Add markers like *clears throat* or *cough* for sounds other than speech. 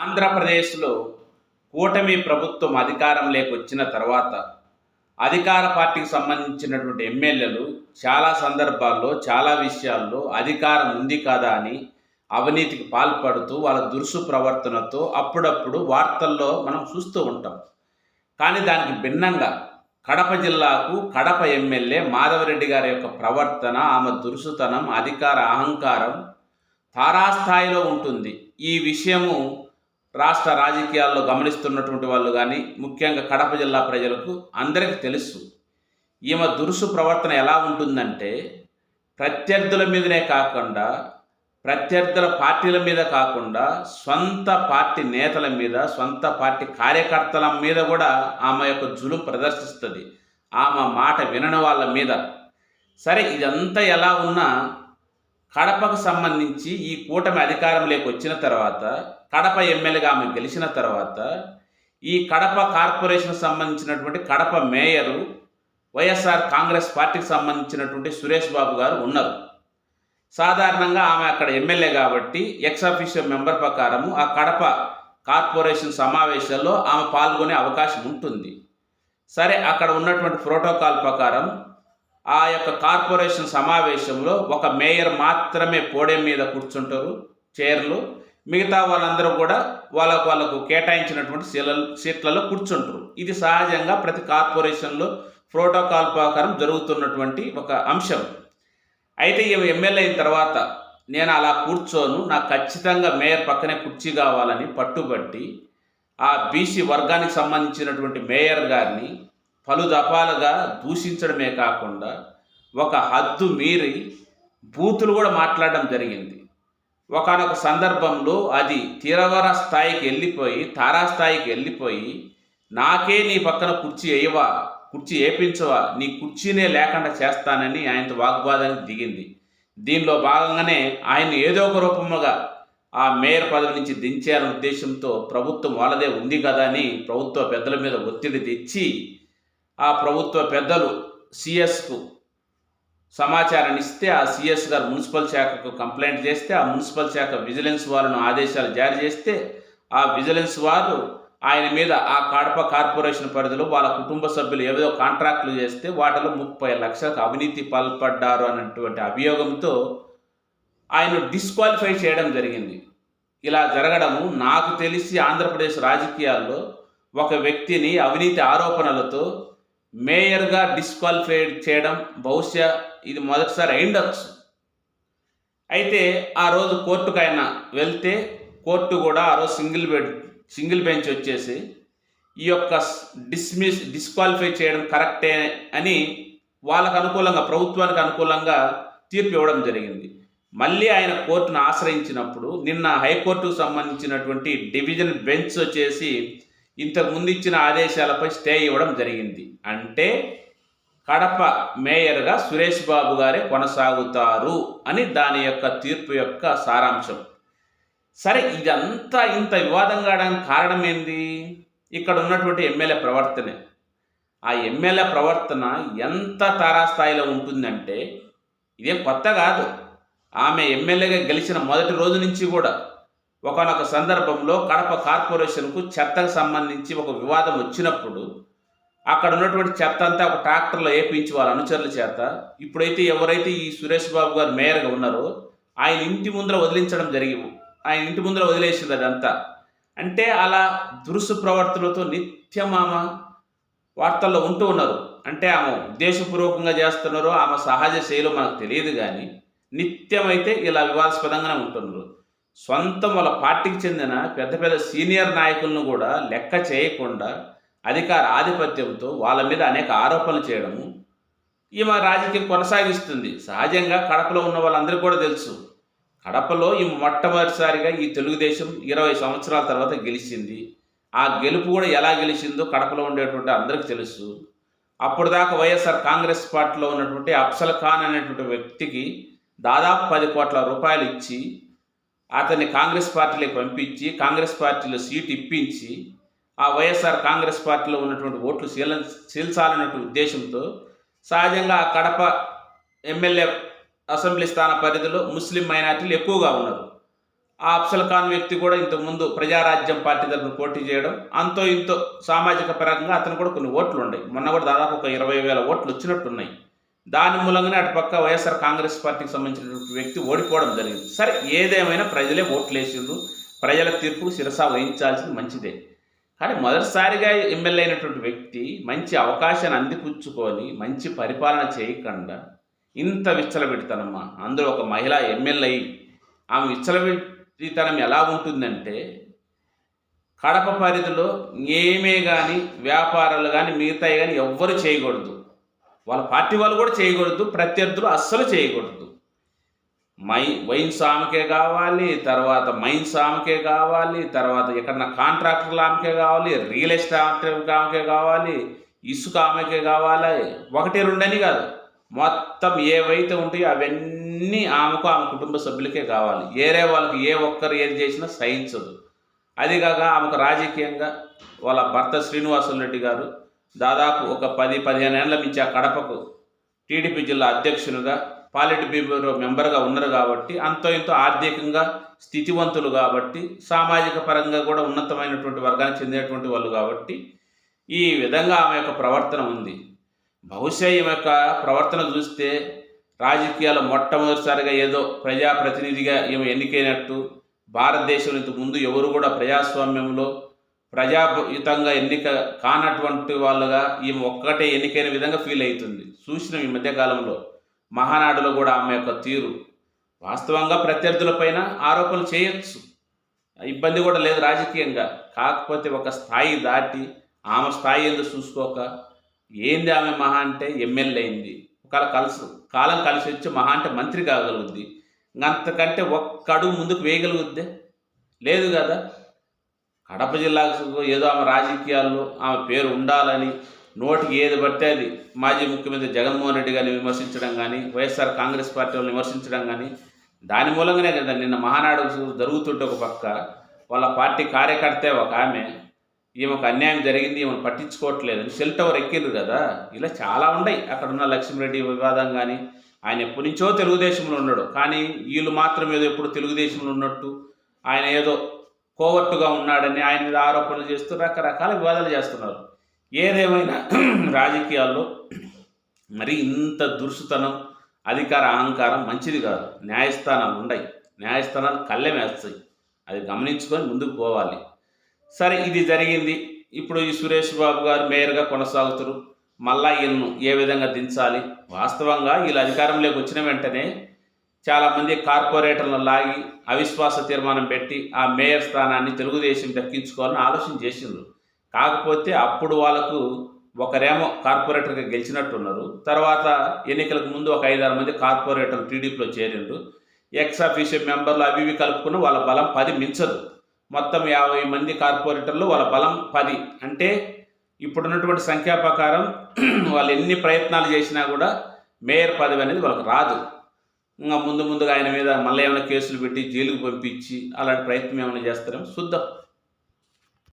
ఆంధ్రప్రదేశ్లో కూటమి ప్రభుత్వం అధికారంలోకి వచ్చిన తర్వాత అధికార పార్టీకి సంబంధించినటువంటి ఎమ్మెల్యేలు చాలా సందర్భాల్లో చాలా విషయాల్లో అధికారం ఉంది కదా అని అవినీతికి పాల్పడుతూ వాళ్ళ దురుసు ప్రవర్తనతో అప్పుడప్పుడు వార్తల్లో మనం చూస్తూ ఉంటాం. కానీ దానికి భిన్నంగా కడప జిల్లాకు కడప ఎమ్మెల్యే మాధవరెడ్డి గారి యొక్క ప్రవర్తన ఆమె దురుసుతనం అధికార అహంకారం తారాస్థాయిలో ఉంటుంది. ఈ విషయము రాష్ట్ర రాజకీయాల్లో గమనిస్తున్నటువంటి వాళ్ళు కానీ ముఖ్యంగా కడప జిల్లా ప్రజలకు అందరికీ తెలుసు ఈమె దురుసు ప్రవర్తన ఎలా ఉంటుందంటే ప్రత్యర్థుల మీదనే కాకుండా ప్రత్యర్థుల పార్టీల మీద కాకుండా సొంత పార్టీ నేతల మీద సొంత పార్టీ కార్యకర్తల మీద కూడా ఆమె యొక్క జులుం ప్రదర్శిస్తుంది. ఆమె మాట వినని వాళ్ళ మీద. సరే ఇదంతా ఎలా ఉన్నా కడపకు సంబంధించి ఈ కూటమి అధికారంలోకి వచ్చిన తర్వాత కడప ఎమ్మెల్యేగా ఆమె గెలిచిన తర్వాత ఈ కడప కార్పొరేషన్ సంబంధించినటువంటి కడప మేయరు వైఎస్ఆర్ కాంగ్రెస్ పార్టీకి సంబంధించినటువంటి సురేష్ బాబు గారు ఉన్నారు. సాధారణంగా ఆమె అక్కడ ఎమ్మెల్యే కాబట్టి ఎక్స్ ఆఫీషియల్ మెంబర్ ప్రకారము ఆ కడప కార్పొరేషన్ సమావేశాల్లో ఆమె పాల్గొనే అవకాశం ఉంటుంది. సరే అక్కడ ఉన్నటువంటి ప్రోటోకాల్ ప్రకారం ఆ యొక్క కార్పొరేషన్ సమావేశంలో ఒక మేయర్ మాత్రమే పోడియం మీద కూర్చుంటారు చైర్లు. మిగతా వాళ్ళందరూ కూడా వాళ్ళకు వాళ్ళకు కేటాయించినటువంటి సీల సీట్లలో కూర్చుంటారు. ఇది సహజంగా ప్రతి కార్పొరేషన్లో ప్రోటోకాల్ ప్రకారం జరుగుతున్నటువంటి ఒక అంశం. అయితే ఈమె ఎమ్మెల్యే అయిన తర్వాత నేను అలా కూర్చోను నాకు ఖచ్చితంగా మేయర్ పక్కనే కుర్చీ కావాలని పట్టుబట్టి ఆ బీసీ వర్గానికి సంబంధించినటువంటి మేయర్ గారిని పలు దఫాలుగా దూషించడమే కాకుండా ఒక హద్దు మీరి బూతులు కూడా మాట్లాడడం జరిగింది. ఒకనొక సందర్భంలో అది తీరవర స్థాయికి వెళ్ళిపోయి తారాస్థాయికి వెళ్ళిపోయి నాకే నీ పక్కన కుర్చీ వేయవా కుర్చీ వేపించవా నీ కుర్చీనే లేకుండా చేస్తానని ఆయనతో వాగ్వాదానికి దిగింది. దీనిలో భాగంగానే ఆయన ఏదో ఒక రూపముగా ఆ మేయర్ పదవి నుంచి దించాలనే ఉద్దేశంతో ప్రభుత్వం వాళ్ళదే ఉంది కదా అని ప్రభుత్వ పెద్దల మీద ఒత్తిడి తెచ్చి ఆ ప్రభుత్వ పెద్దలు సిఎస్కు సమాచారాన్ని ఇస్తే ఆ సిఎస్ గారు మున్సిపల్ శాఖకు కంప్లైంట్ చేస్తే ఆ మున్సిపల్ శాఖ విజిలెన్స్ వారిని ఆదేశాలు జారీ చేస్తే ఆ విజిలెన్స్ వారు ఆయన మీద ఆ కడప కార్పొరేషన్ పరిధిలో వాళ్ళ కుటుంబ సభ్యులు ఏదో కాంట్రాక్టులు చేస్తే వాటిలో ముప్పై లక్షలకు అవినీతి పాల్పడ్డారు అన్నటువంటి అభియోగంతో ఆయన డిస్క్వాలిఫై చేయడం జరిగింది. ఇలా జరగడము నాకు తెలిసి ఆంధ్రప్రదేశ్ రాజకీయాల్లో ఒక వ్యక్తిని అవినీతి ఆరోపణలతో మేయర్గా డిస్క్వాలిఫై చేయడం బహుశా ఇది మొదటిసారి అయిండొచ్చు. అయితే ఆ రోజు కోర్టుకు ఆయన వెళ్తే కోర్టు కూడా ఆ రోజు సింగిల్ బెడ్ సింగిల్ బెంచ్ వచ్చేసి ఈ యొక్క డిస్మిస్ డిస్క్వాలిఫై చేయడం కరెక్టే అని వాళ్ళకు అనుకూలంగా ప్రభుత్వానికి అనుకూలంగా తీర్పు ఇవ్వడం జరిగింది. మళ్ళీ ఆయన కోర్టును ఆశ్రయించినప్పుడు నిన్న హైకోర్టుకు సంబంధించినటువంటి డివిజన్ బెంచ్ వచ్చేసి ఇంతకు ముందు ఇచ్చిన ఆదేశాలపై స్టే ఇవ్వడం జరిగింది. అంటే కడప మేయర్గా సురేష్ బాబు గారే కొనసాగుతారు అని దాని యొక్క తీర్పు యొక్క సారాంశం. సరే ఇదంతా ఇంత వివాదం కావడానికి కారణం ఏంది? ఇక్కడ ఉన్నటువంటి ఎమ్మెల్యే ప్రవర్తనే. ఆ ఎమ్మెల్యే ప్రవర్తన ఎంత తారాస్థాయిలో ఉంటుందంటే ఇదేం కొత్త కాదు. ఆమె ఎమ్మెల్యేగా గెలిచిన మొదటి రోజు నుంచి కూడా ఒకనొక సందర్భంలో కడప కార్పొరేషన్కు చెత్తకు సంబంధించి ఒక వివాదం వచ్చినప్పుడు అక్కడ ఉన్నటువంటి చెత్త అంతా ఒక ట్రాక్టర్లో వేపించి వాళ్ళ అనుచరుల చేత. ఇప్పుడైతే ఎవరైతే ఈ సురేష్ బాబు గారు మేయర్గా ఉన్నారో ఆయన ఇంటి ముందర వదిలించడం జరిగి ఆయన ఇంటి ముందర వదిలేసింది అదంతా. అంటే అలా దురుసు ప్రవర్తనతో నిత్యం ఆమె వార్తల్లో ఉంటూ ఉన్నారు. అంటే ఆమె ఉద్దేశపూర్వకంగా చేస్తున్నారో ఆమె సహజ శైలి మనకు తెలియదు కానీ నిత్యం అయితే ఇలా వివాదాస్పదంగానే ఉంటున్నారు. సొంత వాళ్ళ పార్టీకి చెందిన పెద్ద పెద్ద సీనియర్ నాయకులను కూడా లెక్క చేయకుండా అధికార ఆధిపత్యంతో వాళ్ళ మీద అనేక ఆరోపణలు చేయడము ఈమె రాజకీయం కొనసాగిస్తుంది. సహజంగా కడపలో ఉన్న వాళ్ళందరికీ కూడా తెలుసు. కడపలో ఈ మొట్టమొదటిసారిగా ఈ తెలుగుదేశం ఇరవై సంవత్సరాల తర్వాత గెలిచింది. ఆ గెలుపు కూడా ఎలా గెలిచిందో కడపలో ఉండేటువంటి అందరికీ తెలుసు. అప్పుడు దాకా వైఎస్ఆర్ కాంగ్రెస్ పార్టీలో ఉన్నటువంటి అఫ్సల్ ఖాన్ అనేటువంటి వ్యక్తికి దాదాపు పది కోట్ల రూపాయలు ఇచ్చి అతన్ని కాంగ్రెస్ పార్టీలోకి పంపించి కాంగ్రెస్ పార్టీలో సీటు ఇప్పించి ఆ వైఎస్ఆర్ కాంగ్రెస్ పార్టీలో ఉన్నటువంటి ఓట్లు చీల చీల్చాలన్నటువంటి ఉద్దేశంతో సహజంగా ఆ కడప ఎమ్మెల్యే అసెంబ్లీ స్థాన పరిధిలో ముస్లిం మైనార్టీలు ఎక్కువగా ఉన్నారు. ఆ అఫ్సల్ ఖాన్ వ్యక్తి కూడా ఇంతకుముందు ప్రజారాజ్యం పార్టీ తరఫున పోటీ చేయడం అంతో ఇంతో సామాజిక పరంగా అతను కూడా కొన్ని ఓట్లు ఉన్నాయి మొన్న కూడా దాదాపు ఒక ఇరవై వేల ఓట్లు వచ్చినట్టున్నాయి. దాని మూలంగానే అటుపక్క వైఎస్ఆర్ కాంగ్రెస్ పార్టీకి సంబంధించినటువంటి వ్యక్తి ఓడిపోవడం జరిగింది. సరే ఏదేమైనా ప్రజలే ఓట్లు వేసిండ్రు ప్రజల తీర్పుకు శిరసా వహించాల్సింది మంచిదే. కానీ మొదటిసారిగా ఎమ్మెల్యే అయినటువంటి వ్యక్తి మంచి అవకాశాన్ని అందిపుచ్చుకొని మంచి పరిపాలన చేయకుండా ఇంత విచ్చలబెడతానమ్మా అందులో ఒక మహిళ ఎమ్మెల్యే ఆమె విచ్చలబెట్టితనం ఎలా ఉంటుందంటే కడప పరిధిలో ఏమే కానీ వ్యాపారాలు కానీ మిగతాయి కానీ ఎవ్వరు చేయకూడదు. వాళ్ళ పార్టీ వాళ్ళు కూడా చేయకూడదు ప్రత్యర్థులు అస్సలు చేయకూడదు. మై వైన్స్ ఆమెకే కావాలి తర్వాత మైన్స్ ఆమెకే కావాలి తర్వాత ఎక్కడన్నా కాంట్రాక్టర్లు ఆమెకే కావాలి రియల్ ఎస్టేట్ ఆమెకే కావాలి ఇసుక ఆమెకే కావాలి ఒకటి రెండని కాదు. మొత్తం ఏవైతే ఉంటాయో అవన్నీ ఆమెకు ఆమె కుటుంబ సభ్యులకే కావాలి. ఏరే వాళ్ళకి ఏ ఒక్కరు ఏది చేసినా సహించదు. అది కాక ఆమెకు రాజకీయంగా వాళ్ళ భర్త శ్రీనివాసులు రెడ్డి గారు దాదాపు ఒక పది పదిహేను ఏళ్ళ మించి ఆ కడపకు టీడీపీ జిల్లా అధ్యక్షునిగా పాలిట్ బ్యూరో మెంబర్గా ఉన్నారు కాబట్టి అంతో ఇంతో ఆర్థికంగా స్థితివంతులు కాబట్టి సామాజిక పరంగా కూడా ఉన్నతమైనటువంటి వర్గానికి చెందినటువంటి వాళ్ళు కాబట్టి ఈ విధంగా ఆమె యొక్క ప్రవర్తన ఉంది. బహుశా ఈమె యొక్క ప్రవర్తన చూస్తే రాజకీయాలు మొట్టమొదటిసారిగా ఏదో ప్రజాప్రతినిధిగా ఈమె ఎన్నికైనట్టు భారతదేశంలో ఇంతకు ముందు ఎవరు కూడా ప్రజాస్వామ్యంలో ప్రజాయుతంగా ఎన్నిక కానటువంటి వాళ్ళుగా ఈమె ఒక్కటే ఎన్నికైన విధంగా ఫీల్ అవుతుంది. చూసిన ఈ మధ్యకాలంలో. మహానాడులో కూడా ఆమె యొక్క తీరు. వాస్తవంగా ప్రత్యర్థులపైన ఆరోపణలు చేయొచ్చు. ఇబ్బంది కూడా లేదు రాజకీయంగా. కాకపోతే ఒక స్థాయి దాటి ఆమె స్థాయి ఏందో చూసుకోక ఏంది ఆమె మహా అంటే ఎమ్మెల్యే అయింది. ఒకవేళ కలిసి కాలం కలిసి వచ్చి మహా అంటే మంత్రి కాగలుగుద్ది. అంతకంటే ఒక్క అడుగు ముందుకు వేయగలుగుద్దే? లేదు కదా? కడప జిల్లాకు ఏదో ఆమె రాజకీయాల్లో ఆమె పేరు ఉండాలని నోటికి ఏది పడితే అది మాజీ ముఖ్యమంత్రి జగన్మోహన్ రెడ్డి గారిని విమర్శించడం కానీ వైఎస్ఆర్ కాంగ్రెస్ పార్టీ వాళ్ళని విమర్శించడం కానీ దాని మూలంగానే కదా నిన్న మహానాడు జరుగుతుంటే ఒక పక్క వాళ్ళ పార్టీ కార్యకర్తే ఒక ఆమె ఈమెకు అన్యాయం జరిగింది ఈమెను పట్టించుకోవట్లేదు సెల్ టవర్ ఎక్కిండ్రు కదా. ఇలా చాలా ఉన్నాయి. అక్కడ ఉన్న లక్ష్మీరెడ్డి వివాదం కానీ ఆయన ఎప్పటి నుంచో తెలుగుదేశంలో ఉన్నాడు. కానీ వీళ్ళు మాత్రం ఏదో ఎప్పుడు తెలుగుదేశంలో ఉన్నట్టు ఆయన ఏదో కోవర్టుగా ఉన్నాడని ఆయన మీద ఆరోపణలు చేస్తూ రకరకాల వివాదాలు చేస్తున్నారు. ఏదేమైనా *clears throat* రాజకీయాల్లో మరి ఇంత దురుసుతనం అధికార అహంకారం మంచిది కాదు. న్యాయస్థానాలు ఉన్నాయి. న్యాయస్థానాలు కళ్ళెం వేస్తాయి. అది గమనించుకొని ముందుకు పోవాలి. సరే ఇది జరిగింది. ఇప్పుడు ఈ సురేష్ బాబు గారు మేయర్గా కొనసాగుతారు. మళ్ళా ఈయన్ను ఏ విధంగా దించాలి? వాస్తవంగా వీళ్ళు అధికారంలోకి వచ్చిన వెంటనే చాలామంది కార్పొరేటర్లను లాగి అవిశ్వాస తీర్మానం పెట్టి ఆ మేయర్ స్థానాన్ని తెలుగుదేశం దక్కించుకోవాలని ఆలోచన చేసిండ్రు. కాకపోతే అప్పుడు వాళ్ళకు ఒకరేమో కార్పొరేటర్గా గెలిచినట్టున్నారు. తర్వాత ఎన్నికలకు ముందు ఒక ఐదారు మంది కార్పొరేటర్లు టీడీపీలో చేరిండ్రు. ఎక్స్ ఆఫీషియల్ మెంబర్లు అవి ఇవి కలుపుకున్న వాళ్ళ బలం పది మించదు. మొత్తం యాభై మంది కార్పొరేటర్లు వాళ్ళ బలం పది. అంటే ఇప్పుడున్నటువంటి సంఖ్యా ప్రకారం వాళ్ళు ఎన్ని ప్రయత్నాలు చేసినా కూడా మేయర్ పదవి అనేది వాళ్ళకి రాదు. ఇంకా ముందు ముందుగా ఆయన మీద మళ్ళీ ఏమైనా కేసులు పెట్టి జైలుకు పంపించి అలాంటి ప్రయత్నం ఏమైనా చేస్తారేమో చూద్దాం.